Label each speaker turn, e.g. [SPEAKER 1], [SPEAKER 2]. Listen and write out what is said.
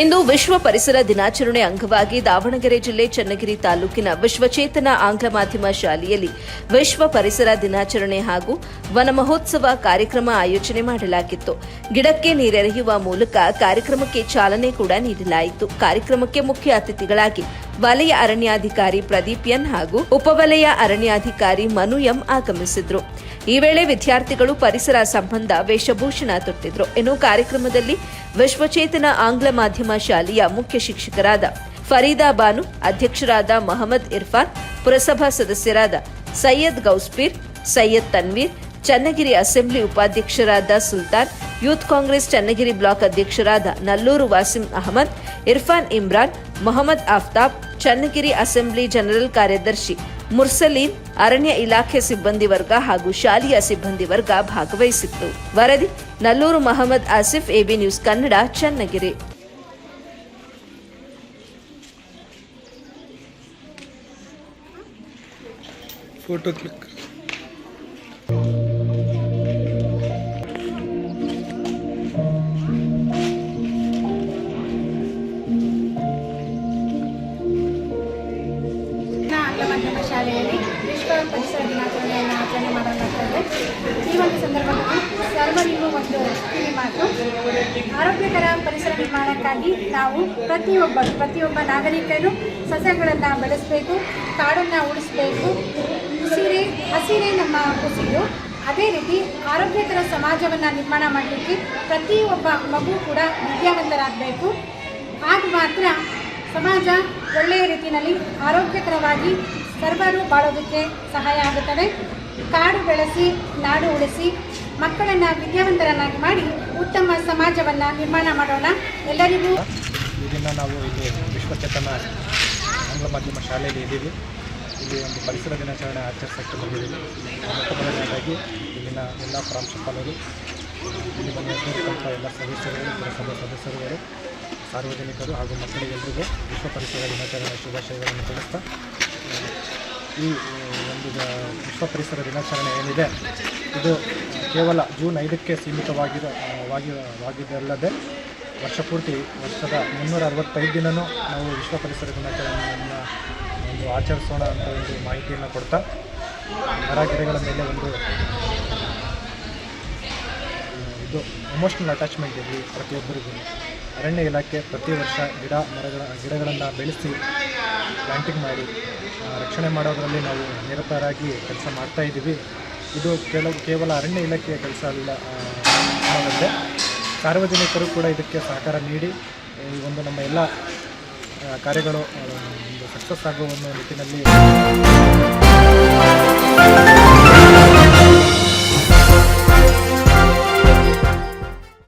[SPEAKER 1] ಇಂದು ವಿಶ್ವ ಪರಿಸರ ದಿನಾಚರಣೆ ಅಂಗವಾಗಿ ದಾವಣಗೆರೆ ಜಿಲ್ಲೆ ಚನ್ನಗಿರಿ ತಾಲೂಕಿನ ವಿಶ್ವಚೇತನ ಆಂಗ್ಲ ಮಾಧ್ಯಮ ಶಾಲೆಯಲ್ಲಿ ವಿಶ್ವ ಪರಿಸರ ದಿನಾಚರಣೆ ಹಾಗೂ ವನ ಮಹೋತ್ಸವ ಕಾರ್ಯಕ್ರಮ ಆಯೋಜನೆ ಮಾಡಲಾಗಿತ್ತು. ಗಿಡಕ್ಕೆ ನೀರೆರೆಯುವ ಮೂಲಕ ಕಾರ್ಯಕ್ರಮಕ್ಕೆ ಚಾಲನೆ ಕೂಡ ನೀಡಲಾಯಿತು. ಕಾರ್ಯಕ್ರಮಕ್ಕೆ ಮುಖ್ಯ ಅತಿಥಿಗಳಾಗಿ ವಲಯ ಅರಣ್ಯಾಧಿಕಾರಿ ಪ್ರದೀಪ್ ಎನ್ ಹಾಗೂ ಉಪವಲಯ ಅರಣ್ಯಾಧಿಕಾರಿ ಮನು ಎಂ ಆಗಮಿಸಿದ್ರು. ಈ ವೇಳೆ ವಿದ್ಯಾರ್ಥಿಗಳು ಪರಿಸರ ಸಂಬಂಧ ವೇಷಭೂಷಣ ತೊಟ್ಟಿದ್ರು. ಇನ್ನು ಕಾರ್ಯಕ್ರಮದಲ್ಲಿ ವಿಶ್ವಚೇತನ ಆಂಗ್ಲ ಮಾಧ್ಯಮ ಶಾಲೆಯ ಮುಖ್ಯ ಶಿಕ್ಷಕರಾದ ಫರೀದಾ ಬಾನು, ಅಧ್ಯಕ್ಷರಾದ ಮಹಮ್ಮದ್ ಇರ್ಫಾನ್, ಪುರಸಭಾ ಸದಸ್ಯರಾದ ಸೈಯದ್ ಗೌಸ್ಪೀರ್, ಸೈಯದ್ ತನ್ವೀರ್, ಚನ್ನಗಿರಿ ಅಸೆಂಬ್ಲಿ ಉಪಾಧ್ಯಕ್ಷರಾದ ಸುಲ್ತಾನ್, ಯೂತ್ ಕಾಂಗ್ರೆಸ್ ಚನ್ನಗಿರಿ ಬ್ಲಾಕ್ ಅಧ್ಯಕ್ಷರಾದ ನಲ್ಲೂರು ವಾಸಿಂ ಅಹಮದ್, ಇರ್ಫಾನ್ ಇಮ್ರಾನ್, ಮೊಹಮ್ಮದ್ ಆಫ್ತಾಬ್, ಚನ್ನಗಿರಿ ಅಸೆಂಬ್ಲಿ ಜನರಲ್ ಕಾರ್ಯದರ್ಶಿ ಮುರ್ಸಲೀನ್ ಅರಣ್ಯ ಇಲಾಖೆ ಸಿಬ್ಬಂದಿ ವರ್ಗ ಹಾಗೂ ಶಾಲೆಯ ಸಿಬ್ಬಂದಿ ವರ್ಗ ಭಾಗವಹಿಸಿತ್ತು. ವರದಿ, Nallur Mohammed Asif, AB news Kannada, Channagiri.
[SPEAKER 2] Photo click
[SPEAKER 3] ಮಾಧ್ಯಮ ಶಾಲೆಯಲ್ಲಿ ವಿಶ್ವ ಪರಿಸರ ದಿನಾಚರಣೆಯನ್ನು ಆಚರಣೆ ಮಾಡಲಾಗ್ತದೆ ಈ ಒಂದು ಸಂದರ್ಭದಲ್ಲಿ ಸರ್ವರಿಗೂ ಒಂದು ಕಿವಿ ಮಾತು. ಆರೋಗ್ಯಕರ ಪರಿಸರ ನಿರ್ಮಾಣಕ್ಕಾಗಿ ನಾವು ಪ್ರತಿಯೊಬ್ಬರು ಪ್ರತಿಯೊಬ್ಬ ನಾಗರಿಕರು ಸಸ್ಯಗಳನ್ನು ಬೆಳೆಸಬೇಕು, ಕಾಡನ್ನು ಉಳಿಸಬೇಕು. ಉಸಿರೇ ಹಸಿರೇ ನಮ್ಮ ಉಸಿರು. ಅದೇ ರೀತಿ ಆರೋಗ್ಯಕರ ಸಮಾಜವನ್ನು ನಿರ್ಮಾಣ ಮಾಡಲಿಕ್ಕೆ ಪ್ರತಿಯೊಬ್ಬ ಮಗು ಕೂಡ ವಿದ್ಯಾವಂತರಾಗಬೇಕು. ಆಗ ಮಾತ್ರ ಸಮಾಜ ಒಳ್ಳೆಯ ರೀತಿಯಲ್ಲಿ ಆರೋಗ್ಯಕರವಾಗಿ ಸರ್ವರು ಬಾಳೋದಕ್ಕೆ ಸಹಾಯ ಆಗುತ್ತದೆ ಕಾಡು ಬೆಳೆಸಿ, ನಾಡು ಉಳಿಸಿ, ಮಕ್ಕಳನ್ನು ವಿದ್ಯಾವಂತರನ್ನಾಗಿ ಮಾಡಿ ಉತ್ತಮ ಸಮಾಜವನ್ನು ನಿರ್ಮಾಣ ಮಾಡೋಣ. ಎಲ್ಲರಿಗೂ
[SPEAKER 2] ಈ ದಿನ ನಾವು ಇಲ್ಲಿ ವಿಶ್ವಚೇತನ ಆಂಗ್ಲ ಮಾಧ್ಯಮ ಶಾಲೆಯಲ್ಲಿ ಇದ್ದೀವಿ ಇಲ್ಲಿ ಒಂದು ಪರಿಸರ ದಿನಾಚರಣೆ ಆಚರಿಸಕ್ಕೆ ಬಂದಿದ್ದೀವಿ. ಇಲ್ಲಿನ ಎಲ್ಲ ಪ್ರಾಂಶುಪಾಲರು ಇಲ್ಲಿ ಬಂದ ಎಲ್ಲ ಸದಸ್ಯರುಗಳು ಪುರಸಭಾ ಸದಸ್ಯರುಗಳು, ಸಾರ್ವಜನಿಕರು ಹಾಗೂ ಮಕ್ಕಳಿಗೆಲ್ಲರಿಗೂ ವಿಶ್ವ ಪರಿಸರ ದಿನಾಚರಣೆ ಶುಭಾಶಯಗಳನ್ನು ತಿಳಿಸ್ತಾ ಈ ಒಂದು ವಿಶ್ವ ಪರಿಸರ ದಿನಾಚರಣೆ ಏನಿದೆ, ಇದು ಕೇವಲ ಜೂನ್ ಐದಕ್ಕೆ ಸೀಮಿತವಾಗಿರೋ ವಾಗಿ ವರ್ಷ ಪೂರ್ತಿ ವರ್ಷದ ಮುನ್ನೂರ ಅರವತ್ತೈದು ದಿನವೂ ನಾವು ವಿಶ್ವ ಪರಿಸರ ದಿನಾಚರಣೆಯನ್ನು ಒಂದು ಆಚರಿಸೋಣ ಅಂತ ಒಂದು ಮಾಹಿತಿಯನ್ನು ಕೊಡ್ತಾ, ಮರ ಗಿಡಗಳ ಮೇಲೆ ಒಂದು ಇದು ಎಮೋಷ್ನಲ್ ಅಟ್ಯಾಚ್ಮೆಂಟ್ ಇರಲಿ ಪ್ರತಿಯೊಬ್ಬರಿಗೂ. ಅರಣ್ಯ ಇಲಾಖೆ ಪ್ರತಿ ವರ್ಷ ಗಿಡ ಮರಗಳ ಗಿಡಗಳನ್ನು ಬೆಳೆಸಿ ಪ್ಲಾಂಟಿಂಗ್ ಮಾಡಿ ರಕ್ಷಣೆ ಮಾಡೋದರಲ್ಲಿ ನಾವು ನಿರತರಾಗಿ ಕೆಲಸ ಮಾಡ್ತಾ ಇದ್ದೀವಿ. ಇದು ಕೆಲವು ಕೇವಲ ಅರಣ್ಯ ಇಲಾಖೆಯ ಕೆಲಸ ಅಲ್ಲ ಆ, ಅನ್ನೋದಲ್ಲದೆ ಸಾರ್ವಜನಿಕರು ಕೂಡ ಇದಕ್ಕೆ ಸಹಕಾರ ನೀಡಿ ಈ ಒಂದು ನಮ್ಮ ಎಲ್ಲ ಕಾರ್ಯಗಳು ಒಂದು ಸಕ್ಸಸ್ ಆಗುವ ಒಂದು ನಿಟ್ಟಿನಲ್ಲಿ